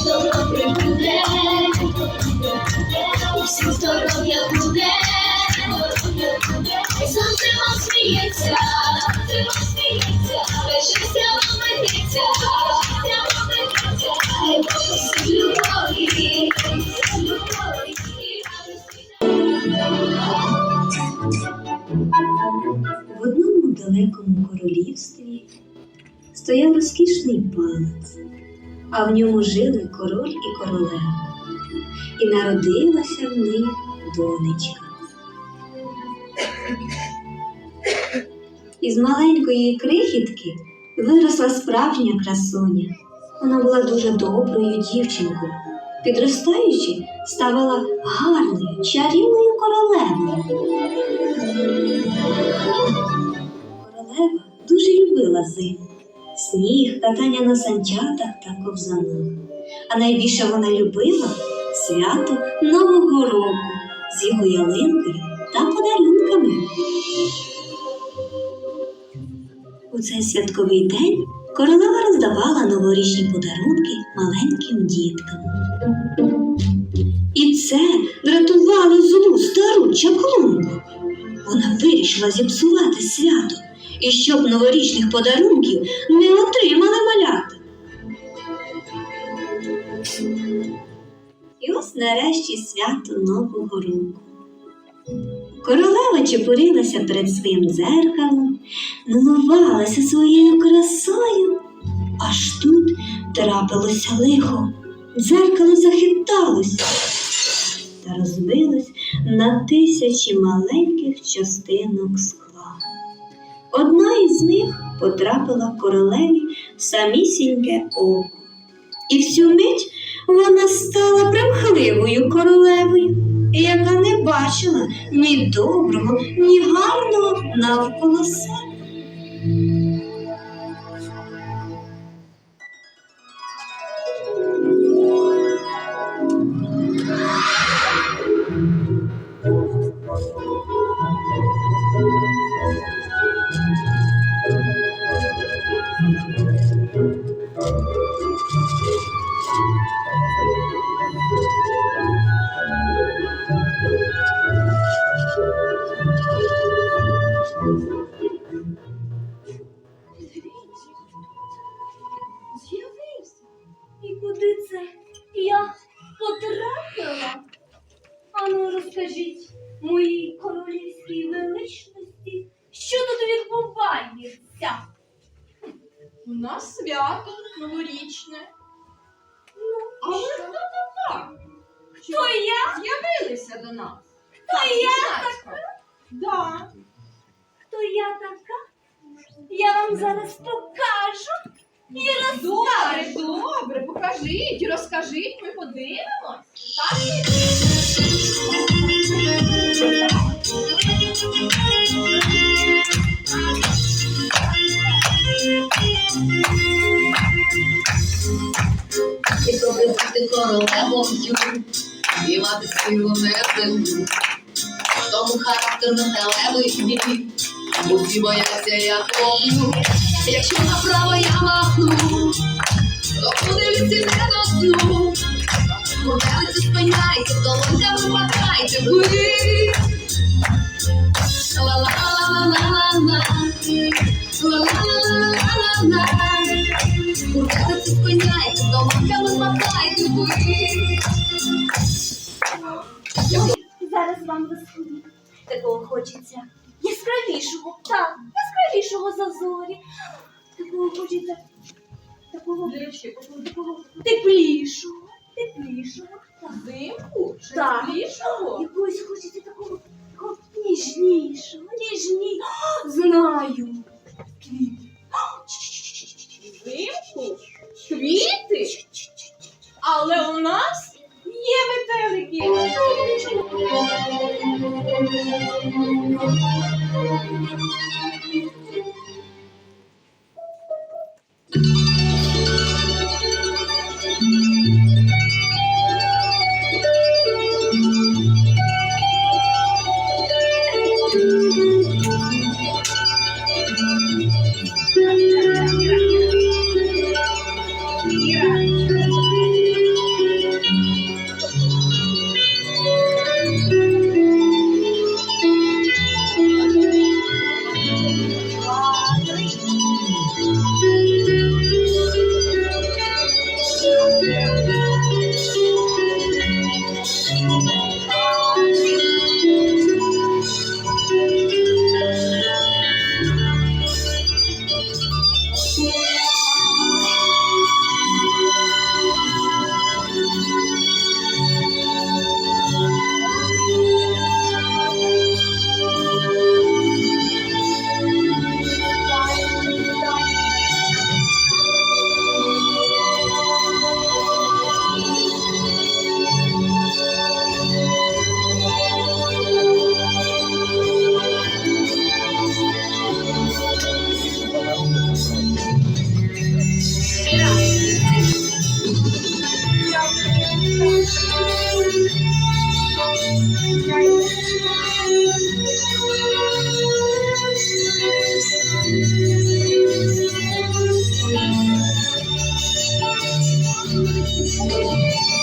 здоров'я буде, усім здоров'я буде, сонце вам сміється, сонце сміється, життя вам ведеться, життя вам любові, любові. В одному далекому королівстві стояв розкішний палець а в ньому жили король і королева, і народилася в них донечка. Із маленької крихітки виросла справжня красуня. Вона була дуже доброю дівчинкою. Підростаючи, ставала гарною, чарівною королевою. Королева дуже любила зиму, сніг, катання на санчатах та ковзанах. А найбільше вона любила свято Нового року з його ялинкою та подарунками. У цей святковий день королева роздавала новорічні подарунки маленьким діткам. І це врятувало злу стару чаклунку. Вона вирішила зіпсувати свято, і щоб новорічних подарунків не отримали малята. І ось нарешті свято Нового року. Королева чепурилася перед своїм дзеркалом, милувалася своєю красою, аж тут трапилося лихо. Дзеркало захиталося та розбилось на тисячі маленьких частинок скла. Одна із них потрапила королеві в самісіньке око. І всю мить вона стала примхливою королевою, яка не бачила ні доброго, ні гарного навколо себе. З'явився. І куди це я потрапила? Ану, розкажіть моїй королівській величності, що тут відбувається? У свято новорічне. А ви хто така? Хто я? З'явилися до нас. Хто я така? Да. Хто я така? Я вам зараз покажу і Добре, розкажу. добре, покажіть, розкажіть, ми подивимось. Так? І бути королевою, і мати силу землю. Тому характер металевий, усі бояться, я топлю. Якщо направо я махну, то куди віці не досну. Куртелиці спиняйте, долоньками махайте ви. Ла-ла-ла-ла-ла-ла-ла. Зараз вам розповім. Такого хочеться яскравішого, так, яскравішого за зорі. Такого хочеться, такого, такого теплішого, теплішого. Так. Чи Так. теплішого? Якогось хочеться такого, такого ніжнішого, ніжні. Знаю. Квіти. А, Квіти? Але у нас є метелики. Música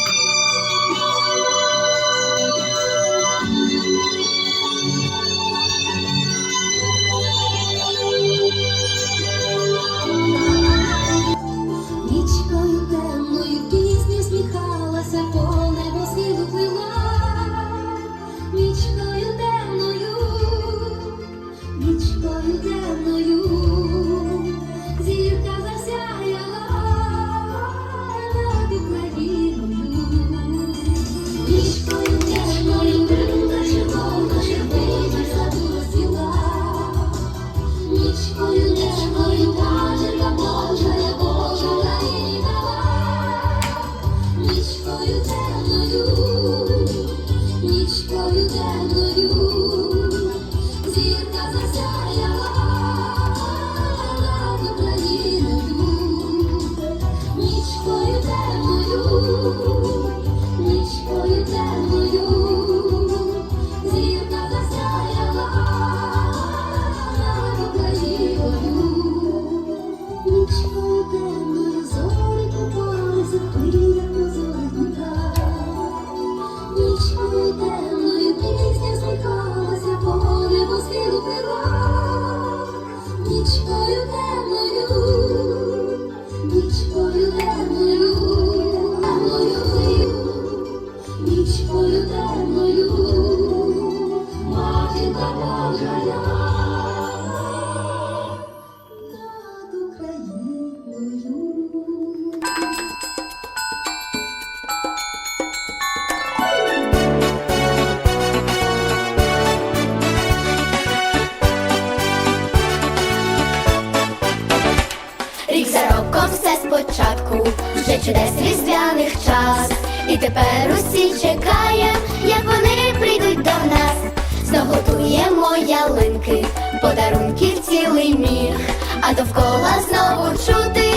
року, вже чудес різдвяних час. І тепер усі чекає, як вони прийдуть до нас. Заготуємо ялинки, подарунків цілий міг, а довкола знову чути.